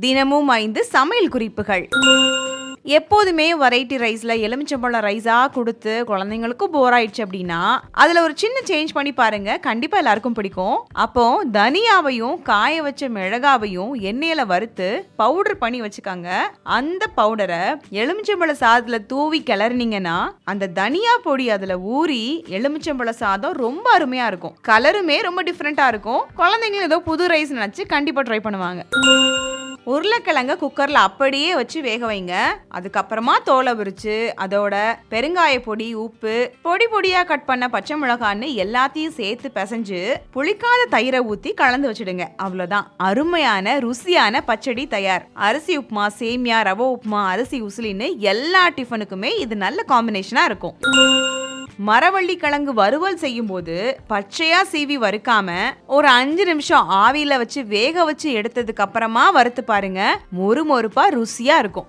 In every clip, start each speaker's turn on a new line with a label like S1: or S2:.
S1: தினமும் ஐந்து சமையல் குறிப்புகள். எப்போதுமே வெரைட்டி ரைஸ்ல எலுமிச்சம்பழம் ரைஸா கொடுத்து குழந்தைங்களுக்கும் போர் ஆயிடுச்சு அப்படின்னா அதுல ஒரு சின்ன சேஞ்ச் பண்ணி பாருங்க. கண்டிப்பா எல்லாருக்கும் பிடிக்கும். அப்போ தனியாவையும் காய வச்ச மிளகாவையும் எண்ணெயில வறுத்து பவுடர் பண்ணி வச்சுக்காங்க. அந்த பவுடரை எலுமிச்சம்பழ சாதத்துல தூவி கிளறினீங்கன்னா அந்த தனியா பொடி அதுல ஊறி எலுமிச்சம்பழ சாதம் ரொம்ப அருமையா இருக்கும். கலருமே ரொம்ப டிஃப்ரெண்டா இருக்கும். குழந்தைங்களும் ஏதோ புது ரைஸ் நினைச்சு கண்டிப்பா ட்ரை பண்ணுவாங்க. உருளைக்கிழங்க குக்கரில் அப்படியே வச்சு வேக வைங்க. அதுக்கப்புறமா தோலை விரிச்சு அதோட பெருங்காய பொடி உப்பு பொடி பொடியாக கட் பண்ண பச்சை மிளகான்னு எல்லாத்தையும் சேர்த்து பிசைஞ்சு புளிக்காத தயிரை ஊற்றி கலந்து வச்சிடுங்க. அவ்வளோதான் அருமையான ருசியான பச்சடி தயார். அரிசி உப்புமா சேமியா ரவை உப்புமா அரிசி உசிலின்னு எல்லா டிஃபனுக்குமே இது நல்ல காம்பினேஷனாக இருக்கும். மரவள்ளி கிழங்கு வறுவல் செய்யும் போது பச்சையா சீவி வறுக்காம ஒரு அஞ்சு நிமிஷம் ஆவியில வச்சு வேக வச்சு எடுத்ததுக்கு அப்புறமா வறுத்து பாருங்க. மொறு மொறுப்பா ருசியா இருக்கும்.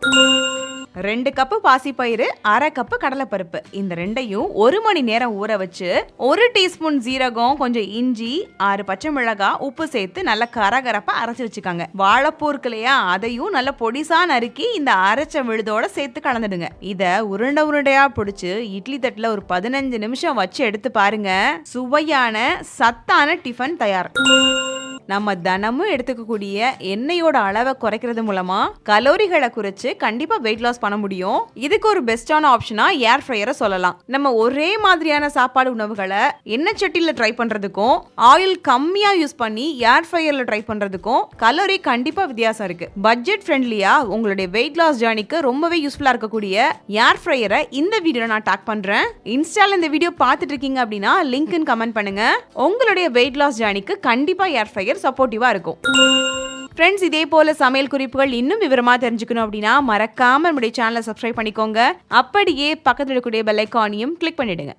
S1: ரெண்டு கப்பு பாசிப்பயிறு அரை கப்பு கடலைப்பருப்பு. இந்த ரெண்டையும் ஒரு மணி நேரம் ஊற வச்சு ஒரு டீஸ்பூன் ஜீரகம் கொஞ்சம் இஞ்சி ஆறு பச்சை மிளகாய் உப்பு சேர்த்து நல்லா கரகரப்பாக அரைச்சி வச்சுக்காங்க. வாழைப்பூ இருக்கு இல்லையா அதையும் நல்லா பொடிசா நறுக்கி இந்த அரைச்ச விழுதோட சேர்த்து கலந்துடுங்க. இதை உருண்டை உருண்டையாக பிடிச்சி இட்லி தட்டில் ஒரு பதினஞ்சு நிமிஷம் வச்சு எடுத்து பாருங்க. சுவையான சத்தான டிஃபன் தயார். நம்ம தினமும் எடுத்துக்கக்கூடிய எண்ணெயோட அளவை குறைக்கிறது மூலமா கலோரிகளை குறைச்சு கண்டிப்பா வெயிட் லாஸ் பண்ண முடியும். இதுக்கு ஒரு பெஸ்டான ஆப்ஷனா ஏர் ஃப்ரையரை சொல்லலாம். நம்ம ஒரே மாதிரியான சாப்பாடு உணவுகளை எண்ணெய் சட்டியில ட்ரை பண்றதுக்கும் ஆயில் கம்மியா யூஸ் பண்ணி ஏர் ஃப்ரையர்ல ட்ரை பண்றதுக்கும் கலோரி கண்டிப்பா வித்தியாசம் இருக்கு. பட்ஜெட் ஃப்ரெண்ட்லியா உங்களுடைய வெயிட் லாஸ் ஜேர்னிக்கு ரொம்பவே யூஸ்ஃபுல்லா இருக்கக்கூடிய ஏர் ஃப்ரையரை இந்த வீடியோ நான் டாக் பண்றேன். இன்ஸ்டால இந்த வீடியோ பார்த்துட்டு இருக்கீங்க அப்படின்னா லிங்க்னு கமெண்ட் பண்ணுங்க. உங்களுடைய வெயிட் லாஸ் ஜேர்னிக்கு கண்டிப்பா ஏர் ஃப்ரையர் சப்போர்ட்டிவா இருக்கும். ஃப்ரெண்ட்ஸ் இதே போல சமையல் குறிப்புகள் இன்னும் விவரமா தெரிஞ்சுக்கணும் அப்படின்னா மறக்காம நம்முடைய சேனலை சப்ஸ்கிரைப் பண்ணிக்கோங்க. அப்படியே பக்கத்தில் இருக்கக்கூடிய பெல் ஐக்கானையும் கிளிக் பண்ணிடுங்க.